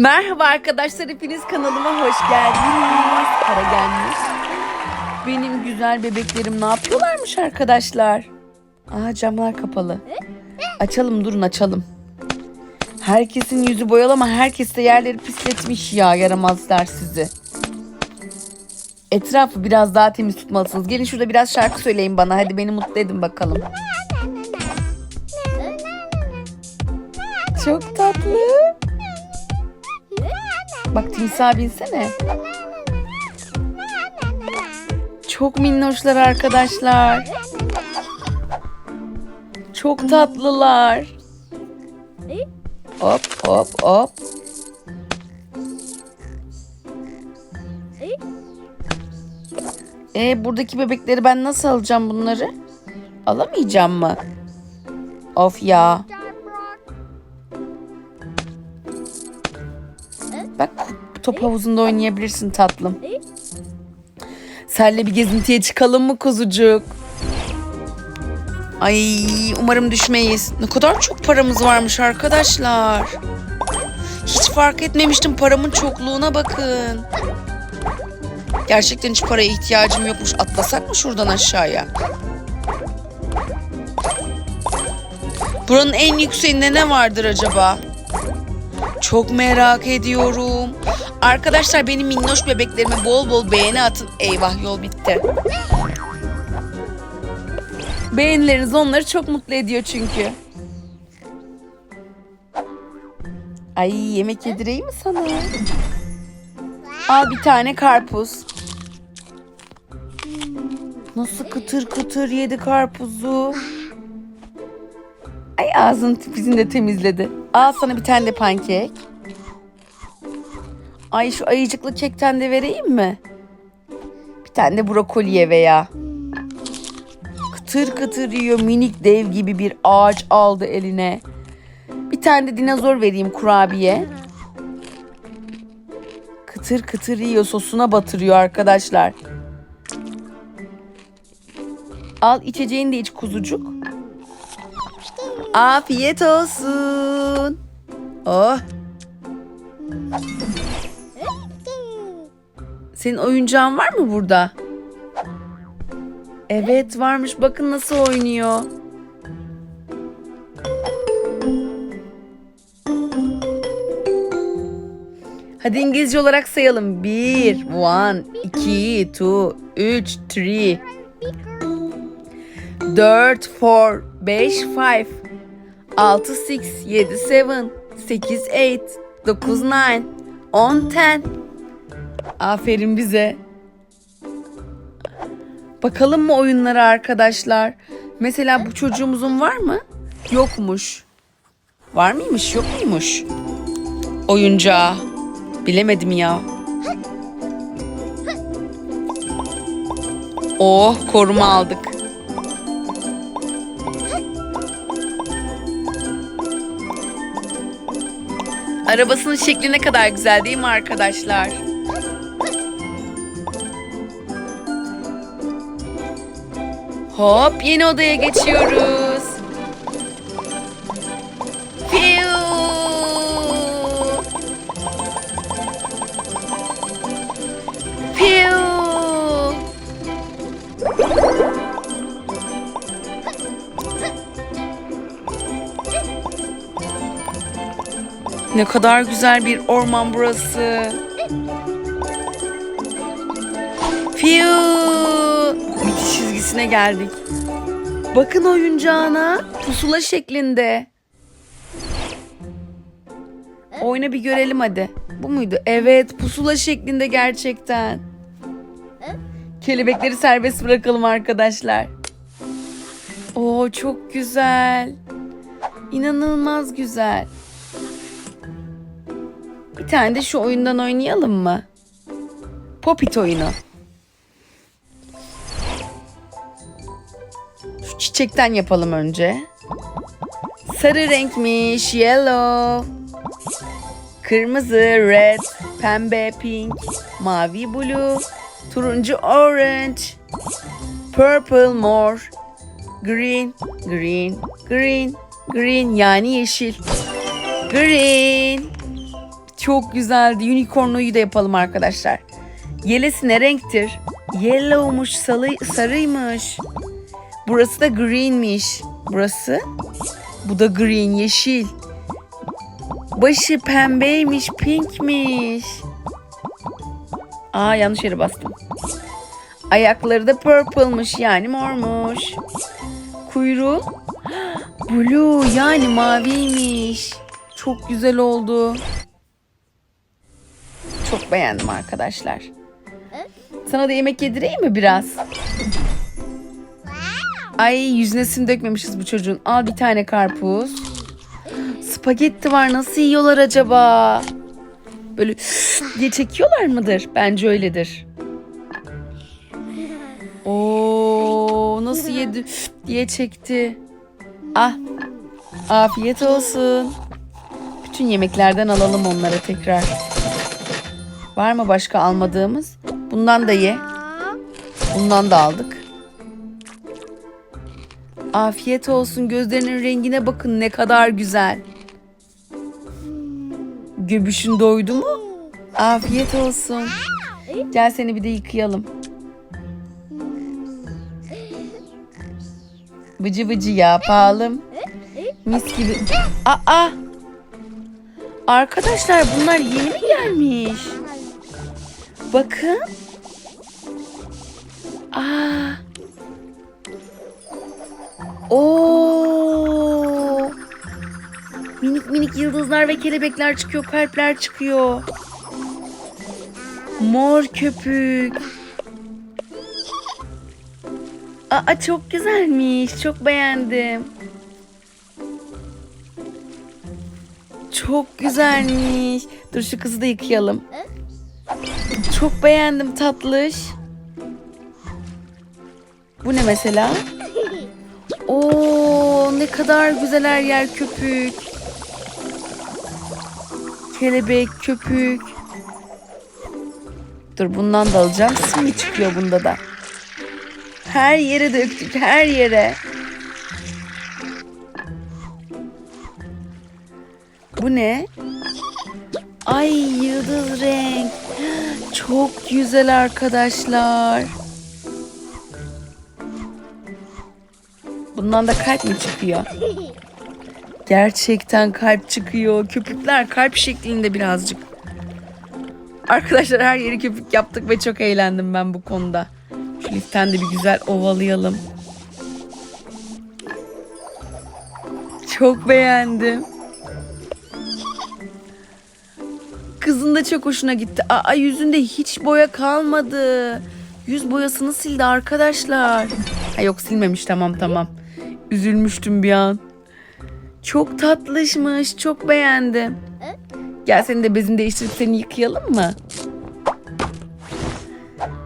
Merhaba arkadaşlar hepiniz kanalıma hoş geldiniz. Para gelmiş. Benim güzel bebeklerim ne yapıyorlarmış arkadaşlar? Aa camlar kapalı. Açalım durun açalım. Herkesin yüzü boyalı ama herkes de yerleri pisletmiş ya yaramazlar sizi. Etrafı biraz daha temiz tutmalısınız. Gelin şurada biraz şarkı söyleyin bana. Hadi beni mutlu edin bakalım. Çok. Bak timsah binsene. Çok minnoşlar arkadaşlar. Çok tatlılar. Hop hop hop. E buradaki bebekleri ben nasıl alacağım bunları? Alamayacağım mı? Of ya. Top havuzunda oynayabilirsin tatlım. Senle bir gezintiye çıkalım mı kuzucuk? Ay umarım düşmeyiz. Ne kadar çok paramız varmış arkadaşlar. Hiç fark etmemiştim paramın çokluğuna bakın. Gerçekten hiç paraya ihtiyacım yokmuş. Atlasak mı şuradan aşağıya? Buranın en yükseğinde ne vardır acaba? Çok merak ediyorum. Arkadaşlar benim minnoş bebeklerime bol bol beğeni atın. Eyvah yol bitti. Beğenileriniz onları çok mutlu ediyor çünkü. Ay yemek yedireyim mi sana? Al bir tane karpuz. Nasıl kıtır kıtır yedi karpuzu. Ay ağzını de temizledi. Al sana bir tane de pankek. Ay şu ayıcıklı kekten de vereyim mi? Bir tane de brokoliye veya. Kıtır kıtır yiyor minik dev gibi bir ağaç aldı eline. Bir tane de dinozor vereyim kurabiye. Kıtır kıtır yiyor sosuna batırıyor arkadaşlar. Al içeceğini de iç kuzucuk. Afiyet olsun. Oh. Senin oyuncağın var mı burada? Evet varmış. Bakın nasıl oynuyor. Hadi İngilizce olarak sayalım. 1, 1, 2, 2, 3, 3, 4, 4, 5, 5, 6, 6, 7, 7, 8, 8, 9, 9, 10, 10. Aferin bize. Bakalım mı oyunlara arkadaşlar? Mesela bu çocuğumuzun var mı? Yokmuş. Var mıymış yok muymuş? Oyuncağı. Bilemedim ya. Oh koruma aldık. Arabasının şekli ne kadar güzel değil mi arkadaşlar? Hop yeni odaya geçiyoruz. Fiu. Fiu. Ne kadar güzel bir orman burası. Fiu. Çizgisine geldik. Bakın oyuncağına pusula şeklinde. Oyna bir görelim hadi. Bu muydu? Evet pusula şeklinde gerçekten. Kelebekleri serbest bırakalım arkadaşlar. Oo çok güzel. İnanılmaz güzel. Bir tane de şu oyundan oynayalım mı? Popit oyunu. Çiçekten yapalım önce. Sarı renkmiş. Yellow. Kırmızı, red, pembe, pink, mavi, blue, turuncu, orange, purple, mor, green, green, green, green yani yeşil. Green. Çok güzeldi. Unicornluyu da yapalım arkadaşlar. Yelesi ne renktir? Yellow'muş, salı, sarıymış. Burası da green'miş. Burası? Bu da green, yeşil. Başı pembeymiş, pinkmiş. Aa yanlış yere bastım. Ayakları da purple'mış yani mormuş. Kuyruğu blue yani maviymiş. Çok güzel oldu. Çok beğendim arkadaşlar. Sana da yemek yedireyim mi biraz? Ay yüzüne sim dökmemişiz bu çocuğun. Al bir tane karpuz. Spagetti var nasıl yiyorlar acaba? Böyle diye çekiyorlar mıdır? Bence öyledir. Oo nasıl yedi diye çekti. Ah afiyet olsun. Bütün yemeklerden alalım onlara tekrar. Var mı başka almadığımız? Bundan da ye. Bundan da aldık. Afiyet olsun. Gözlerinin rengine bakın ne kadar güzel. Göbüşün doydu mu? Afiyet olsun. Gel seni bir de yıkayalım. Bıcı bıcı yapalım. Mis gibi. Aa! Arkadaşlar bunlar yeni mi gelmiş? Bakın. Aa. Oo. Minik minik yıldızlar ve kelebekler çıkıyor, kalpler çıkıyor. Mor köpük. Aa çok güzelmiş. Çok beğendim. Çok güzelmiş. Dur şu kızı da yıkayalım. Çok beğendim tatlış. Bu ne mesela? Oo ne kadar güzel her yer köpük. Kelebek, köpük. Dur bundan da alacağım. Simi çıkıyor bunda da. Her yere döktük, her yere. Bu ne? Ay yıldız renk. Çok güzel arkadaşlar. Bundan da kalp mi çıkıyor? Gerçekten kalp çıkıyor. Köpükler kalp şeklinde birazcık. Arkadaşlar her yeri köpük yaptık ve çok eğlendim ben bu konuda. Şu liften de bir güzel ovalayalım. Çok beğendim. Kızın da çok hoşuna gitti. Aa yüzünde hiç boya kalmadı. Yüz boyasını sildi arkadaşlar. Ha yok silmemiş tamam tamam. Üzülmüştüm bir an. Çok tatlışmış. Çok beğendim. Gel seni de bezini değiştirip seni yıkayalım mı?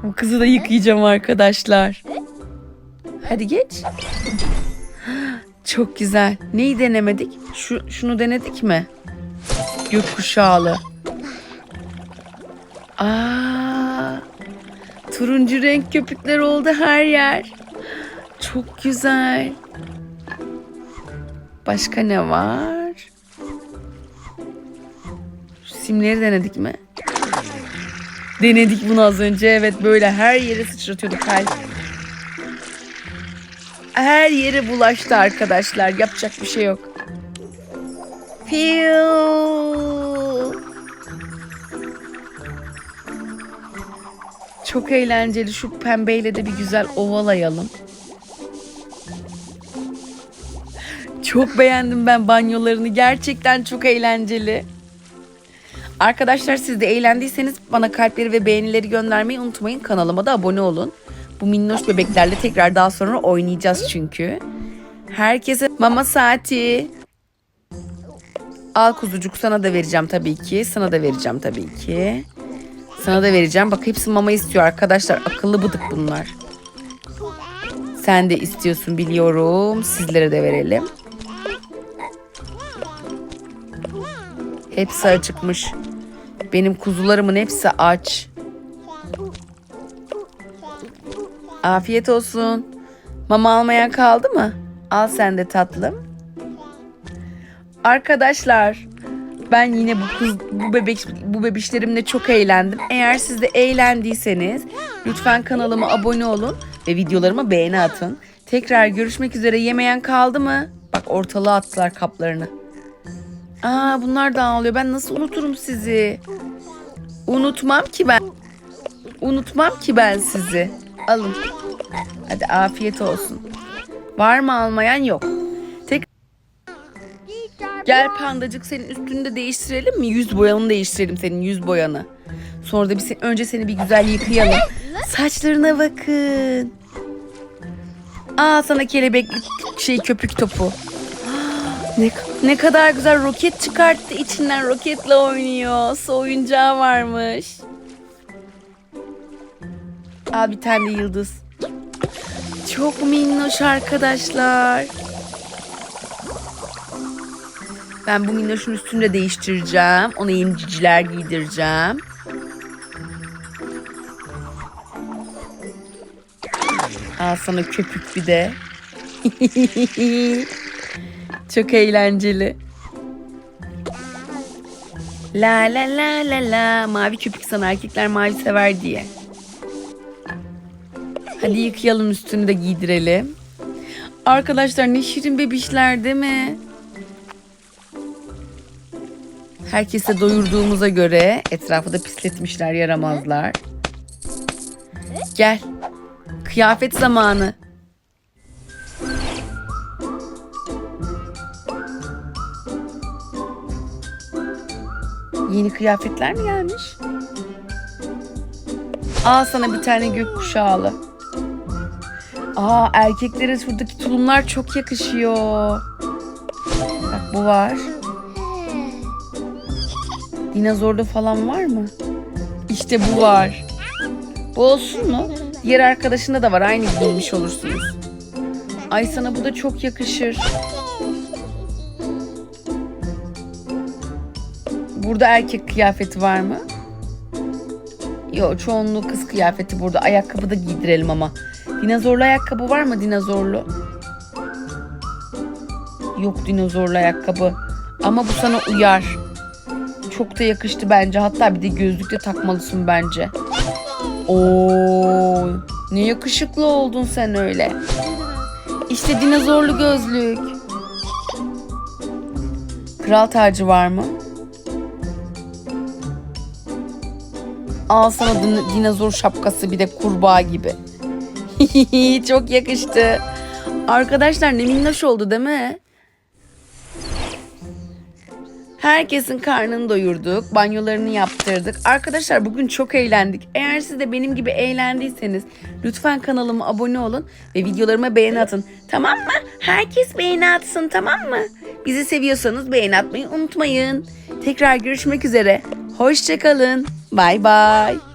Bu kızı da yıkayacağım arkadaşlar. Hadi geç. Çok güzel. Neyi denemedik? Şu, şunu denedik mi? Gökkuşağlı. Aa, turuncu renk köpükler oldu her yer. Çok güzel. Başka ne var? Simleri denedik mi? Denedik bunu az önce. Evet böyle her yere sıçratıyorduk kalp. Her yere bulaştı arkadaşlar. Yapacak bir şey yok. Piu. Çok eğlenceli. Şu pembeyle de bir güzel ovalayalım. Çok beğendim ben banyolarını. Gerçekten çok eğlenceli. Arkadaşlar siz de eğlendiyseniz bana kalpleri ve beğenileri göndermeyi unutmayın. Kanalıma da abone olun. Bu minnoş bebeklerle tekrar daha sonra oynayacağız çünkü. Herkese mama saati. Al kuzucuk sana da vereceğim tabii ki. Sana da vereceğim tabii ki. Sana da vereceğim. Bak hepsi mama istiyor arkadaşlar. Akıllı bıdık bunlar. Sen de istiyorsun biliyorum. Sizlere de verelim. Hepsi acıkmış. Benim kuzularımın hepsi aç. Afiyet olsun. Mama almayan kaldı mı? Al sen de tatlım. Arkadaşlar Ben yine bu kız bu bebek bu bebişlerimle çok eğlendim. Eğer siz de eğlendiyseniz lütfen kanalıma abone olun ve videolarıma beğeni atın. Tekrar görüşmek üzere. Yemeyen kaldı mı? Bak ortalığa attılar kaplarını. Aa bunlar da ağlıyor. Ben nasıl unuturum sizi? Unutmam ki ben. Unutmam ki ben sizi. Alın. Hadi afiyet olsun. Var mı almayan yok. Tek Gel pandacık senin üstünü de değiştirelim mi? Yüz boyanı değiştirelim senin yüz boyanı. Sonra da bir se- önce seni bir güzel yıkayalım. Saçlarına bakın. Aa sana kelebekli şey köpük topu. Ne, ne kadar güzel roket çıkarttı içinden roketle oynuyor. Su oyuncağı varmış. Aa bir tane yıldız. Çok minnoş arkadaşlar. Ben bu minnoşun üstünü de değiştireceğim. Ona yeni ciciler giydireceğim. Al sana köpük bir de. Çok eğlenceli. La la la la la. Mavi köpük sana erkekler mavi sever diye. Hadi yıkayalım üstünü de giydirelim. Arkadaşlar ne şirin bebişler değil mi? Herkese doyurduğumuza göre etrafı da pisletmişler yaramazlar. Gel. Kıyafet zamanı. Yeni kıyafetler mi gelmiş? Al sana bir tane gökkuşağlı. Aa erkeklere şuradaki tulumlar çok yakışıyor. Bak bu var. Dinozorda falan var mı? İşte bu var. Bu olsun mu? Diğer arkadaşında da var. Aynı giymiş olursunuz. Ay sana bu da çok yakışır. Burada erkek kıyafeti var mı? Yok çoğunluğu kız kıyafeti burada. Ayakkabı da giydirelim ama. Dinozorlu ayakkabı var mı dinozorlu? Yok dinozorlu ayakkabı. Ama bu sana uyar. Çok da yakıştı bence. Hatta bir de gözlük de takmalısın bence. Oo, ne yakışıklı oldun sen öyle. İşte dinozorlu gözlük. Kral tacı var mı? Al sana din- dinozor şapkası bir de kurbağa gibi. Çok yakıştı. Arkadaşlar ne minnoş oldu değil mi? Herkesin karnını doyurduk, banyolarını yaptırdık. Arkadaşlar bugün çok eğlendik. Eğer siz de benim gibi eğlendiyseniz lütfen kanalıma abone olun ve videolarıma beğeni atın. Tamam mı? Herkes beğeni atsın tamam mı? Bizi seviyorsanız beğeni atmayı unutmayın. Tekrar görüşmek üzere. Hoşçakalın. Bye bye.